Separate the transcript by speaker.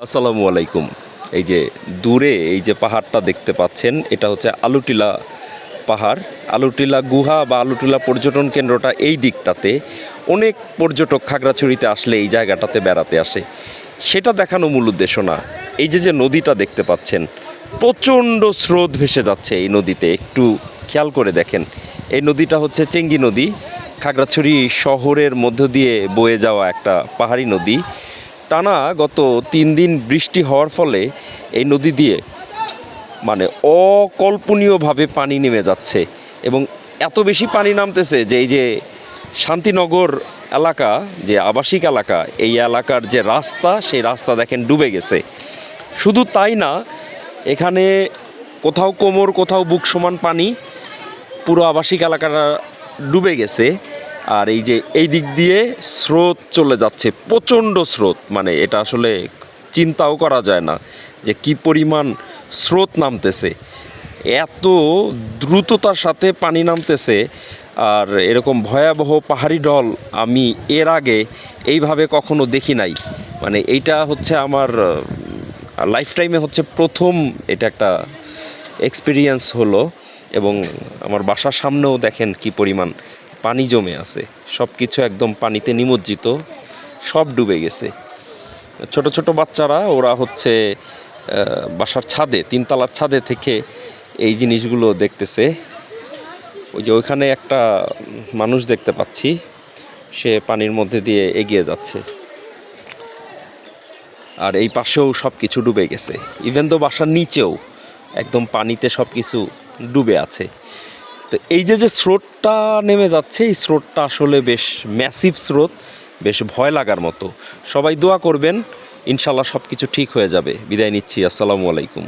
Speaker 1: আসসালামু আলাইকুম। এই যে দূরে এই যে পাহাড়টা দেখতে পাচ্ছেন, এটা হচ্ছে আলুটিলা পাহাড়। আলুটিলা গুহা বা আলুটিলা পর্যটন কেন্দ্রটা এই দিকটাতে অনেক পর্যটক খাগড়াছড়িতে আসলে এই জায়গাটাতে বেড়াতে আসে। সেটা দেখানো মূল উদ্দেশ্য না। এই যে যে নদীটা দেখতে পাচ্ছেন, প্রচণ্ড স্রোত ভেসে যাচ্ছে এই নদীতে। একটু খেয়াল করে দেখেন। এই নদীটা হচ্ছে চেঙ্গি নদী। খাগড়াছড়ি শহরের মধ্য দিয়ে বয়ে যাওয়া একটা পাহাড়ি নদী। টানা গত তিন দিন বৃষ্টি হওয়ার ফলে এই নদী দিয়ে মানে অকল্পনীয়ভাবে পানি নেমে যাচ্ছে এবং এত বেশি পানি নামতেছে যে এই যে শান্তিনগর এলাকা, যে আবাসিক এলাকা, এই এলাকার যে রাস্তা, সেই রাস্তা দেখেন ডুবে গেছে। শুধু তাই না, এখানে কোথাও কোমর, কোথাও বুক সমান পানি, পুরো আবাসিক এলাকাটা ডুবে গেছে। আর এই যে এই দিক দিয়ে স্রোত চলে যাচ্ছে, প্রচণ্ড স্রোত মানে এটা আসলে চিন্তাও করা যায় না যে কি পরিমাণ স্রোত নামতেছে। এত দ্রুততার সাথে পানি নামতেছে আর এরকম ভয়াবহ পাহাড়ি ঢল আমি এর আগে এইভাবে কখনো দেখি নাই। মানে এইটা হচ্ছে আমার লাইফ টাইমে হচ্ছে প্রথম এটা একটা এক্সপিরিয়েন্স হলো এবং আমার বাসার সামনেও দেখেন কি পরিমাণ পানি জমে আছে। সব কিছু একদম পানিতে নিমজ্জিত। সব ডুবে গেছে। ছোট ছোট বাচ্চারা, ওরা হচ্ছে বাসার ছাদে, তিনতলার ছাদে থেকে এই জিনিসগুলো দেখতেছে। ওই যে ওইখানে একটা মানুষ দেখতে পাচ্ছি। সে পানির মধ্যে দিয়ে এগিয়ে যাচ্ছে। আর এই পাশেও সব কিছু ডুবে গেছে। ইভেন তো বাসার নিচেও একদম পানিতে সব কিছু ডুবে আছে। তো এই যে যে স্রোতটা নেমে যাচ্ছে, এই স্রোতটা আসলে বেশ ম্যাসিভ স্রোত, বেশ ভয় লাগার মতো। সবাই দোয়া করবেন, ইনশাল্লাহ সব কিছু ঠিক হয়ে যাবে। বিদায় নিচ্ছি, আসসালামু আলাইকুম।